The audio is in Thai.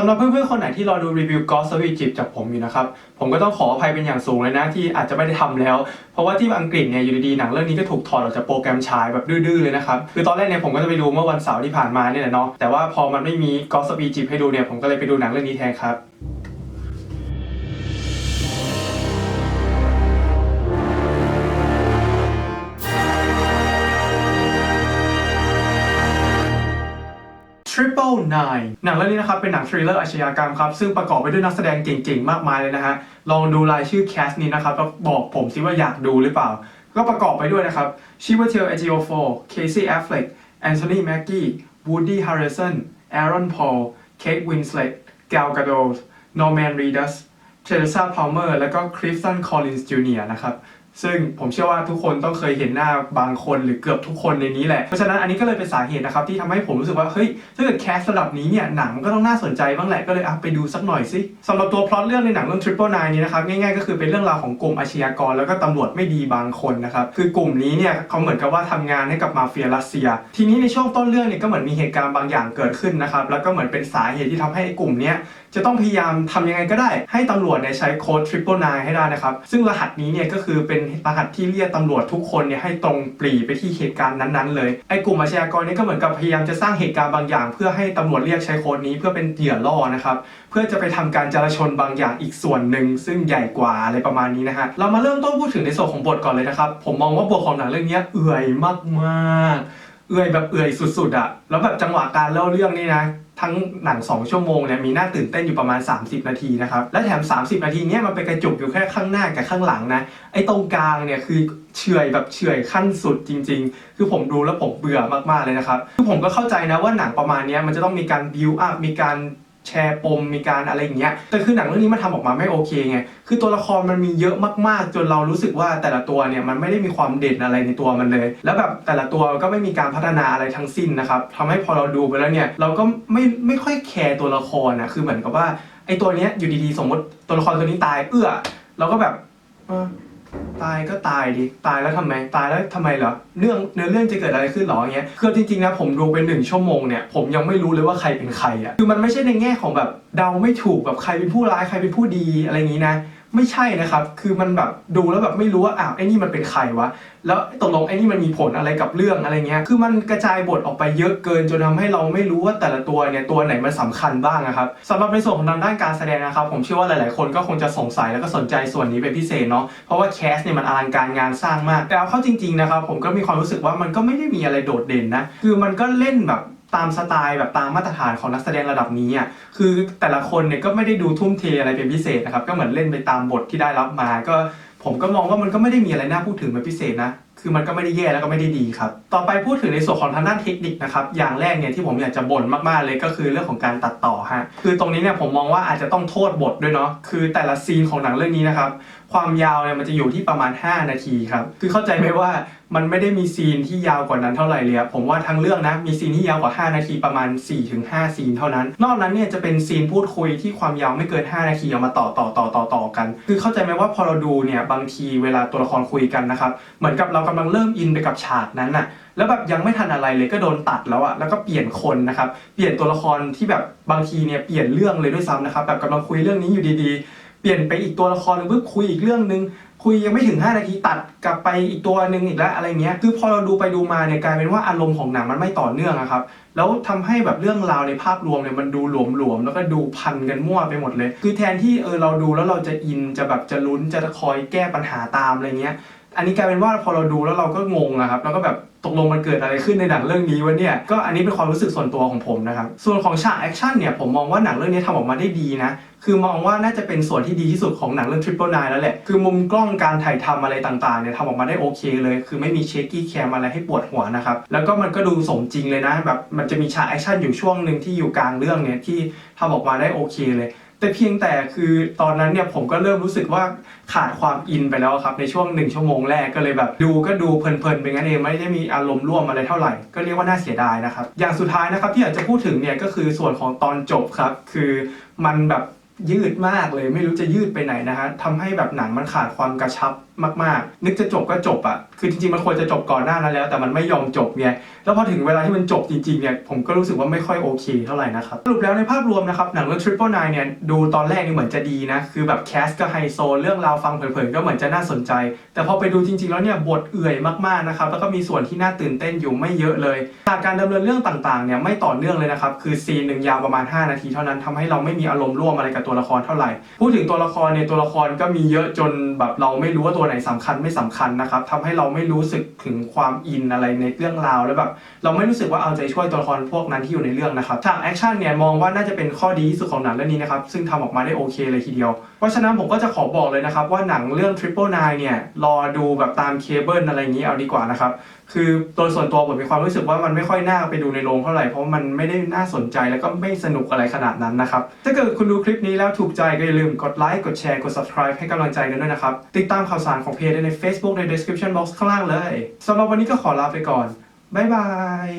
สำหรับเพื่อนๆคนไหนที่รอดูรีวิว Ghost of Egypt จากผมอยู่นะครับ ผมก็ต้องขออภัยเป็นอย่างสูงเลยนะที่อาจจะไม่ได้ทำแล้ว เพราะว่าที่อังกฤษเนี่ยอยู่ดีๆหนังเรื่องนี้ก็ถูกถอดออกจากโปรแกรมฉายแบบดื้อๆเลยนะครับคือตอนแรกเนี่ยผมก็จะไปดูเมื่อวันเสาร์ที่ผ่านมาเนี่ยแหละเนาะแต่ว่าพอมันไม่มี Ghost of Egypt ให้ดูเนี่ยผมก็เลยไปดูหนังเรื่องนี้แทนครับ Triple Nine หนังเรื่องนี้นะครับเป็นหนังทริลเลอร์อาชญากรรมครับซึ่งประกอบไปด้วยนักแสดงเก่งๆ มากมายเลยนะฮะลองดูรายชื่อแคสต์นี้นะครับแล้วบอกผมสิว่าอยากดูหรือเปล่า ก็ประกอบไปด้วยนะครับชิวเทลเอจิโอโฟเคซี่แอฟเฟล็กแอนโทนีแม็กกี้วูดดี้ฮาริสันแอรอนพอลเคทวินสเลตแกลกาโดนอร์แมนรีดัสเทเรซาพาลเมอร์แล้วก็คริสตันคอลลินส์จูเนียนะครับ ซึ่งผมเชื่อว่าทุกคนต้องเคยเห็นหน้าบางคนหรือเกือบทุกคนในนี้แหละ เพราะฉะนั้นอันนี้ก็เลยเป็นสาเหตุนะครับที่ทำให้ผมรู้สึกว่าเฮ้ยถ้าเกิดแคสระดับนี้เนี่ยหนังมันก็ต้องน่าสนใจบ้างแหละก็เลยอะไปดูสักหน่อยสิสำหรับตัวพล็อตเรื่องในหนังเรื่อง Triple Nine นี้นะครับง่ายๆก็คือเป็นเรื่องราวของกลุ่มอาชญากร แล้วก็ตำรวจไม่ดีบางคนนะครับคือกลุ่มนี้เนี่ยเขาเหมือนกับว่าทำงานให้กับมาเฟียรัสเซีย ทีนี้ในช่วงต้นเรื่องเนี่ยก็เหมือนมีเหตุการณ์บางอย่างเกิดขึ้นนะครับแล้วก็เหมือนเป็นสาเหตุที่ทำให้กลุ่มเนี้ยจะต้องพยายามทำยังไงก็ได้ ให้ตำรวจเนี่ยใช้โค้ด triple nine ให้ได้นะครับซึ่งรหัสนี้เนี่ยก็คือเป็นรหัสที่เรียกตำรวจทุกคนเนี่ยให้ตรงปรีไปที่เหตุการณ์นั้นๆ เลยไอ้กลุ่มอาชญากรนี่ก็เหมือนกับพยายามจะสร้างเหตุการณ์บางอย่าง เพื่อให้ตำรวจเรียกใช้โค้ดนี้เพื่อเป็นเหยื่อล่อนะครับเพื่อจะไปทำการจาชนบางอย่างอีกส่วนหนึ่งซึ่งใหญ่กว่าอะไรประมาณนี้นะฮะเรามาเริ่มต้นพูดถึงในส่วนของบทก่อนเลยนะครับผมมองว่าบทของหนังเรื่องนี้เอื่อยมากๆ เอื่อยแบบเอื่อยสุดๆอะแล้วแบบจังหวะการเล่าเรื่องนี่นะ ทั้งหนัง 2 ชั่วโมงเนี่ยมีน่าตื่นเต้นอยู่ประมาณ 30 นาทีนะครับ และแถม 30 นาทีเนี่ยมันไปกระจุกอยู่แค่ข้างหน้ากับข้างหลังนะ ไอ้ตรงกลางเนี่ยคือเฉอยแบบเฉอยขั้นสุดจริง ๆ คือผมดูแล้วผมเบื่อมากๆเลยนะครับ คือผมก็เข้าใจนะว่าหนังประมาณเนี้ยมันจะต้องมีการบิวอัพมีการ แชร์ปมมีการอะไรอย่างเงี้ยแต่คือหนังเรื่องนี้มันทำออกมาไม่โอเคไงคือตัวละครมันมีเยอะมากๆ จนเรารู้สึกว่าแต่ละตัวเนี่ยมันไม่ได้มีความเด่นอะไรในตัวมันเลย แล้วแบบแต่ละตัวก็ไม่มีการพัฒนาอะไรทั้งสิ้นนะครับทำให้พอเราดูไปแล้วเนี่ยเราก็ไม่ไม่ค่อยแคร์ตัวละครนะคือเหมือนกับว่าไอ้ตัวเนี้ยอยู่ดีๆ สมมติตัวละครตัวนี้ตายเอื้อเราก็แบบ ตายก็ตายดิ ตายแล้วทำไม ตายแล้วทำไมเหรอ เรื่องเนื้อเรื่องจะเกิดอะไรขึ้นหรออย่างเงี้ย คือจริงๆนะผมดูไปหนึ่งชั่วโมงเนี่ยผมยังไม่รู้เลยว่าใครเป็นใครอะคือมันไม่ใช่ในแง่ของแบบเดาไม่ถูกแบบใครเป็นผู้ร้ายใครเป็นผู้ดีอะไรอย่างงี้นะ ไม่ใช่นะครับ คือมันแบบดูแล้วแบบไม่รู้ว่าอ้าวไอ้นี่มันเป็นใครวะ แล้วตกลงไอ้นี่มันมีผลอะไรกับเรื่องอะไรเงี้ย คือมันกระจายบทออกไปเยอะเกิน จนทำให้เราไม่รู้ว่าแต่ละตัวเนี่ยตัวไหนมันสำคัญบ้างนะครับสำหรับในส่วนของทางด้านการแสดงนะครับ ผมเชื่อว่าหลาย ๆ คนก็คงจะสงสัยแล้วก็สนใจส่วนนี้เป็นพิเศษเนาะ เพราะว่าแคสเนี่ยมันอลังการงานสร้างมาก แต่เอาเข้าจริง ๆ นะครับ ผมก็มีความรู้สึกว่ามันก็ไม่ได้มีอะไรโดดเด่นนะ คือมันก็เล่นแบบ ตามสไตล์แบบตามมาตรฐานของนักแสดงระดับนี้อะคือแต่ละคนเนี่ยก็ไม่ได้ดูทุ่มเทอะไรเป็นพิเศษนะครับ ก็เหมือนเล่นไปตามบทที่ได้รับมา ก็ผมก็มองว่ามันก็ไม่ได้มีอะไรน่าพูดถึงเป็นพิเศษนะ คือมันก็ไม่ได้แย่แล้วก็ไม่ได้ดีครับ ต่อไปพูดถึงในส่วนของทางด้านเทคนิคนะครับ อย่างแรกเนี่ยที่ผมอยากจะบ่นมากๆเลยก็คือเรื่องของการตัดต่อฮะ คือตรงนี้เนี่ยผมมองว่าอาจจะต้องโทษบทด้วยเนาะ คือแต่ละซีนของหนังเรื่องนี้นะครับ ความยาวเนี่ยมันจะอยู่ที่ประมาณ 5 นาทีครับ คือเข้าใจไหมว่ามันไม่ได้มีซีนที่ยาวกว่านั้นเท่าไหร่เลยผมว่าทั้งเรื่องนะมีซีนที่ยาวกว่า 5 นาทีประมาณ 4-5 ซีนเท่านั้น นอกนั้นเนี่ยจะเป็นซีนพูดคุยที่ความยาวไม่เกิน 5 นาทีเอามาต่อต่อต่อต่อต่อกัน คือเข้าใจไหมว่าพอเราดูเนี่ยบางทีเวลาตัวละครคุยกันนะครับเหมือนกับเรากำลังเริ่มอินไปกับฉากนั้นอะแล้วแบบยังไม่ทันอะไรเลยก็โดนตัดแล้วอะแล้วก็เปลี่ยนคนนะครับเปลี่ยนตัวละครที่แบบบางทีเนี่ยเปลี่ยนเรื่องเลยด้วยซ้ำนะครับแบบกำลังคุยเรื่องนี้อยู่ดีๆ เปลี่ยนไปอีกตัวละครหรือเพิ่งคุยอีกเรื่องนึงคุยยังไม่ถึง 5 นาทีตัดกลับไปอีกตัวหนึ่งอีกแล้วอะไรเงี้ยคือพอเราดูไปดูมาเนี่ยกลายเป็นว่าอารมณ์ของหนังมันไม่ต่อเนื่องอะครับแล้วทำให้แบบเรื่องราวในภาพรวมเนี่ยมันดูหลวมๆแล้วก็ดูพันกันมั่วไปหมดเลย คือแทนที่เออเราดูแล้วเราจะอินจะแบบจะลุ้นจะคอยแก้ปัญหาตามอะไรเงี้ย อันนี้กลายเป็นว่าพอเราดูแล้วเราก็งงอะครับแล้วก็แบบตกลงมันเกิดอะไรขึ้นในหนังเรื่องนี้วะเนี่ยก็อันนี้เป็นความรู้สึกส่วนตัวของผมนะครับส่วนของฉากแอคชั่นเนี่ยผมมองว่าหนังเรื่องนี้ทำออกมาได้ดีนะคือมองว่าน่าจะเป็นส่วนที่ดีที่สุดของหนังเรื่อง Triple Nine แล้วแหละ คือมุมกล้องการถ่ายทำอะไรต่างๆเนี่ยทำออกมาได้โอเคเลย คือไม่มีเชคกี้แคมอะไรให้ปวดหัวนะครับ แล้วก็มันก็ดูสมจริงเลยนะแบบมันจะมีฉากแอคชั่นอยู่ช่วงหนึ่งที่อยู่กลางเรื่องเนี่ยที่ทำออกมาได้โอเคเลย แต่เพียงแต่คือตอนนั้นเนี่ยผมก็เริ่มรู้สึกว่าขาดความอินไปแล้วครับในช่วงหนึ่งชั่วโมงแรกก็เลยแบบ ดูก็ดูเพลินๆไปงั้นเองไม่ได้มีอารมณ์ร่วมอะไรเท่าไหร่ก็เรียกว่าน่าเสียดายนะครับอย่างสุดท้ายนะครับที่อยากจะพูดถึงเนี่ยก็คือส่วนของตอนจบครับ คือมันแบบ ยืดมากเลยไม่รู้จะยืดไปไหนนะฮะทำให้แบบหนังมันขาดความกระชับมากๆ นึกจะจบก็จบอะคือจริงๆมันควรจะจบก่อนหน้านั้นแล้ว แต่มันไม่ยอมจบไงแล้วพอถึงเวลาที่มันจบจริงๆเนี่ยผมก็รู้สึกว่าไม่ค่อยโอเคเท่าไหร่นะครับสรุปแล้วในภาพรวมนะครับหนังเรื่อง Triple Nine เนี่ยดูตอนแรกนี่เหมือนจะดีนะคือแบบแคสก็ไฮโซเรื่องราวฟังเผยๆก็เหมือนจะน่าสนใจ แต่พอไปดูจริงๆแล้วเนี่ยบทเอื่อยมากๆนะครับแล้วก็มีส่วนที่น่าตื่นเต้นอยู่ไม่เยอะเลยการดำเนินเรื่องต่างๆเนี่ยไม่ต่อเนื่องเลยนะครับคือซีนหนึ่งยาวประมาณ 5 นาทีเท่านั้นทำให้เราไม่มีอารมณ์ร่วมอะไรกับตัวละครเท่าไหร่ พูดถึงตัวละครเนี่ยตัวละครก็มีเยอะจนแบบเราไม่รู้ว่าตัวไหนสำคัญไม่สำคัญนะครับทำให้เราไม่รู้สึกถึงความอินอะไรในเรื่องราวแล้วแบบเราไม่รู้สึกว่าเอาใจช่วยตัวละครพวกนั้นที่อยู่ในเรื่องนะครับฉากแอคชั่นเนี่ยมองว่าน่าจะเป็นข้อดีที่สุดของหนังเรื่องนี้นะครับซึ่งทำออกมาได้โอเคเลยทีเดียวเพราะฉะนั้นผมก็จะขอบอกเลยนะครับ ว่าหนังเรื่อง Triple Nine เนี่ย รอดูแบบตามเคเบิลอะไรอย่างนี้เอาดีกว่านะครับ คือโดยส่วนตัวผมมีความรู้สึกว่ามันไม่ค่อยน่าไปดูในโรงเท่าไหร่ เพราะมันไม่ได้น่าสนใจแล้วก็ไม่สนุกอะไรขนาดนั้นนะครับ ถ้าเกิดคุณดูคลิปนี้แล้วถูกใจก็อย่าลืมกดไลค์กดแชร์กด subscribe ให้กำลังใจกันด้วยนะครับ ติดตามข่าวสารของเพจได้ใน Facebook ใน description box ข้างล่างเลยสำหรับวันนี้ก็ขอลาไปก่อนบ๊ายบาย